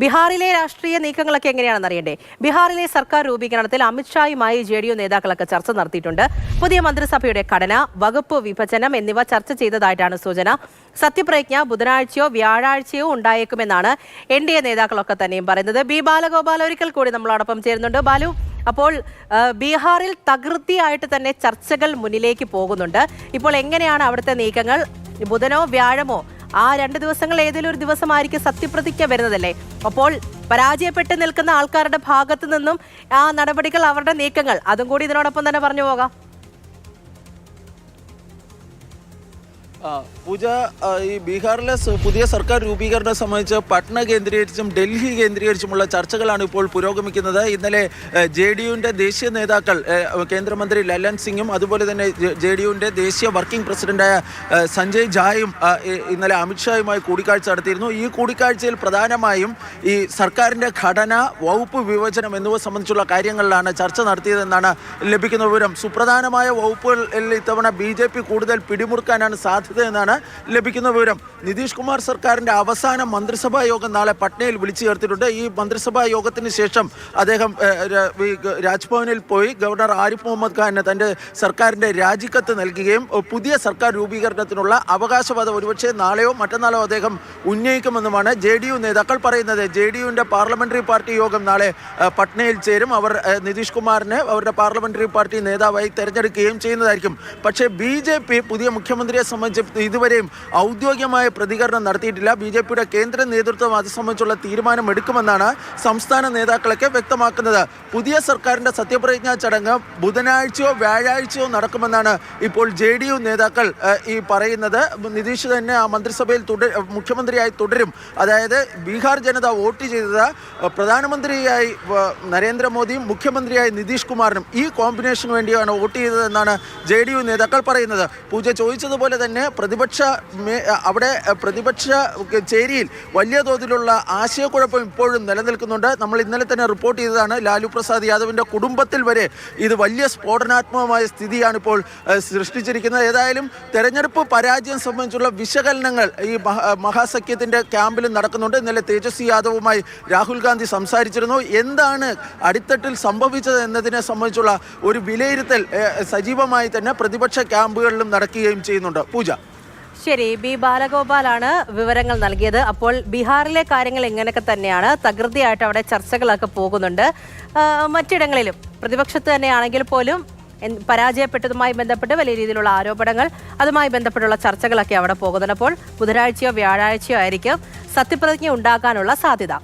ബീഹാറിലെ രാഷ്ട്രീയ നീക്കങ്ങളൊക്കെ എങ്ങനെയാണെന്ന് അറിയണ്ടേ? ബീഹാറിലെ സർക്കാർ രൂപീകരണത്തിൽ അമിത്ഷായുമായി ജെ ഡി യു നേതാക്കളൊക്കെ ചർച്ച നടത്തിയിട്ടുണ്ട്. പുതിയ മന്ത്രിസഭയുടെ ഘടന വകുപ്പ് വിഭജനം എന്നിവ ചർച്ച ചെയ്തതായിട്ടാണ് സൂചന. സത്യപ്രതിജ്ഞ ബുധനാഴ്ചയോ വ്യാഴാഴ്ചയോ ഉണ്ടായേക്കുമെന്നാണ് എൻ ഡി എ നേതാക്കളൊക്കെ തന്നെയും പറയുന്നത്. ബി ബാലഗോപാൽ ഒരിക്കൽ കൂടി നമ്മളോടൊപ്പം ചേരുന്നുണ്ട്. ബാലു അപ്പോൾ ബീഹാറിൽ തകൃതിയായിട്ട് തന്നെ ചർച്ചകൾ മുന്നിലേക്ക് പോകുന്നുണ്ട്. ഇപ്പോൾ എങ്ങനെയാണ് അവിടുത്തെ നീക്കങ്ങൾ? ബുധനോ വ്യാഴമോ ആ രണ്ട് ദിവസങ്ങൾ ഏതെങ്കിലും ഒരു ദിവസമായിരിക്കും സത്യപ്രതിജ്ഞ വരുന്നതല്ലേ? അപ്പോൾ പരാജയപ്പെട്ട് നിൽക്കുന്ന ആൾക്കാരുടെ ഭാഗത്തു നിന്നും ആ നടപടികൾ അവരുടെ നീക്കങ്ങൾ. അതും കൂടി ഇതിനോടൊപ്പം തന്നെ പറഞ്ഞു പോകാം. പൂജ ഈ ബീഹാറിലെ പുതിയ സർക്കാർ രൂപീകരണം സംബന്ധിച്ച് പട്ന കേന്ദ്രീകരിച്ചും ഡൽഹി കേന്ദ്രീകരിച്ചുമുള്ള ചർച്ചകളാണ് ഇപ്പോൾ പുരോഗമിക്കുന്നത്. ഇന്നലെ ജെ ഡി യുവിന്റെ ദേശീയ നേതാക്കൾ കേന്ദ്രമന്ത്രി ലല്ലൻ സിംഗും അതുപോലെ തന്നെ ജെ ഡി യുവിന്റെ ദേശീയ വർക്കിംഗ് പ്രസിഡന്റായ സഞ്ജയ് ജായും ഇന്നലെ അമിത്ഷായുമായി കൂടിക്കാഴ്ച നടത്തിയിരുന്നു. ഈ കൂടിക്കാഴ്ചയിൽ പ്രധാനമായും ഈ സർക്കാരിന്റെ ഘടന വകുപ്പ് വിഭജനം എന്നിവ സംബന്ധിച്ചുള്ള കാര്യങ്ങളിലാണ് ചർച്ച നടത്തിയതെന്നാണ് ലഭിക്കുന്ന വിവരം. സുപ്രധാനമായ വകുപ്പുകളിൽ ഇത്തവണ ബി കൂടുതൽ പിടിമുറുക്കാനാണ് കൂടുതൽ പിടിമുറുക്കാനാണ് സാധ്യതയെന്നാണ് ലഭിക്കുന്ന വിവരം. നിതീഷ് കുമാർ സർക്കാരിന്റെ അവസാന മന്ത്രിസഭാ യോഗം നാളെ പട്നയിൽ വിളിച്ചു ചേർത്തിട്ടുണ്ട്. ഈ മന്ത്രിസഭാ യോഗത്തിന് ശേഷം അദ്ദേഹം രാജ്ഭവനിൽ പോയി ഗവർണർ ആരിഫ് മുഹമ്മദ് ഖാന് തന്റെ സർക്കാരിന്റെ രാജിക്കത്ത് നൽകുകയും പുതിയ സർക്കാർ രൂപീകരണത്തിനുള്ള അവകാശവാദം ഒരുപക്ഷെ നാളെയോ മറ്റന്നാളോ അദ്ദേഹം ഉന്നയിക്കുമെന്നുമാണ് ജെ ഡി യു നേതാക്കൾ പറയുന്നത്. ജെ ഡി യുവിന്റെ പാർലമെന്ററി പാർട്ടി യോഗം നാളെ പട്നയിൽ ചേരും. അവർ നിതീഷ് കുമാറിനെ അവരുടെ പാർലമെന്ററി പാർട്ടി നേതാവായി തെരഞ്ഞെടുക്കുകയും ചെയ്യുന്നതായിരിക്കും. പക്ഷേ ബി പുതിയ മുഖ്യമന്ത്രിയെ സംബന്ധിച്ച് ഇതുവരെയും ഔദ്യോഗികമായ പ്രതികരണം നടത്തിയിട്ടില്ല. ബി ജെ പിയുടെ കേന്ദ്ര നേതൃത്വം അത് സംബന്ധിച്ചുള്ള തീരുമാനം എടുക്കുമെന്നാണ് സംസ്ഥാന നേതാക്കളൊക്കെ വ്യക്തമാക്കുന്നത്. പുതിയ സർക്കാരിന്റെ സത്യപ്രതിജ്ഞാ ചടങ്ങ് ബുധനാഴ്ചയോ വ്യാഴാഴ്ചയോ നടക്കുമെന്നാണ് ഇപ്പോൾ ജെ ഡി യു നേതാക്കൾ ഈ പറയുന്നത്. നിതീഷ് തന്നെ ആ മന്ത്രിസഭയിൽ തുട മുഖ്യമന്ത്രിയായി തുടരും. അതായത് ബീഹാർ ജനത വോട്ട് ചെയ്തത് പ്രധാനമന്ത്രിയായി നരേന്ദ്രമോദിയും മുഖ്യമന്ത്രിയായി നിതീഷ് കുമാറിനും ഈ കോമ്പിനേഷന് വേണ്ടിയാണ് വോട്ട് ചെയ്തതെന്നാണ് ജെ ഡി യു നേതാക്കൾ പറയുന്നത്. പൂജ ചോദിച്ചതുപോലെ തന്നെ പ്രതിപക്ഷ അവിടെ പ്രതിപക്ഷ ചേരിയിൽ വലിയ തോതിലുള്ള ആശയക്കുഴപ്പം ഇപ്പോഴും നിലനിൽക്കുന്നുണ്ട്. നമ്മൾ ഇന്നലെ തന്നെ റിപ്പോർട്ട് ചെയ്തതാണ് ലാലു പ്രസാദ് യാദവിന്റെ കുടുംബത്തിൽ വരെ ഇത് വലിയ സ്ഫോടനാത്മകമായ സ്ഥിതിയാണ് ഇപ്പോൾ സൃഷ്ടിച്ചിരിക്കുന്നത്. ഏതായാലും തെരഞ്ഞെടുപ്പ് പരാജയം സംബന്ധിച്ചുള്ള വിശകലനങ്ങൾ ഈ മഹാസഖ്യത്തിന്റെ ക്യാമ്പിൽ നടക്കുന്നുണ്ട്. ഇന്നലെ തേജസ്വി യാദവുമായി രാഹുൽ ഗാന്ധി സംസാരിച്ചിരുന്നു. എന്താണ് അടിത്തട്ടിൽ സംഭവിച്ചത് എന്നതിനെ സംബന്ധിച്ചുള്ള ഒരു വിലയിരുത്തൽ സജീവമായി തന്നെ പ്രതിപക്ഷ ക്യാമ്പുകളിലും നടക്കുകയും ചെയ്യുന്നുണ്ട്. പൂജ. ശരി ബി ബാലഗോപാലാണ് വിവരങ്ങൾ നൽകിയത്. അപ്പോൾ ബീഹാറിലെ കാര്യങ്ങൾ ഇങ്ങനെയൊക്കെ തന്നെയാണ്. തകൃതിയായിട്ട് അവിടെ ചർച്ചകളൊക്കെ പോകുന്നുണ്ട്. മറ്റിടങ്ങളിലും പ്രതിപക്ഷത്ത് തന്നെയാണെങ്കിൽ പോലും പരാജയപ്പെട്ടതുമായി ബന്ധപ്പെട്ട് വലിയ രീതിയിലുള്ള ആരോപണങ്ങൾ അതുമായി ബന്ധപ്പെട്ടുള്ള ചർച്ചകളൊക്കെ അവിടെ പോകുന്നുണ്ട്. അപ്പോൾ ബുധനാഴ്ചയോ വ്യാഴാഴ്ചയോ ആയിരിക്കും സത്യപ്രതിജ്ഞ ഉണ്ടാക്കാനുള്ള സാധ്യത.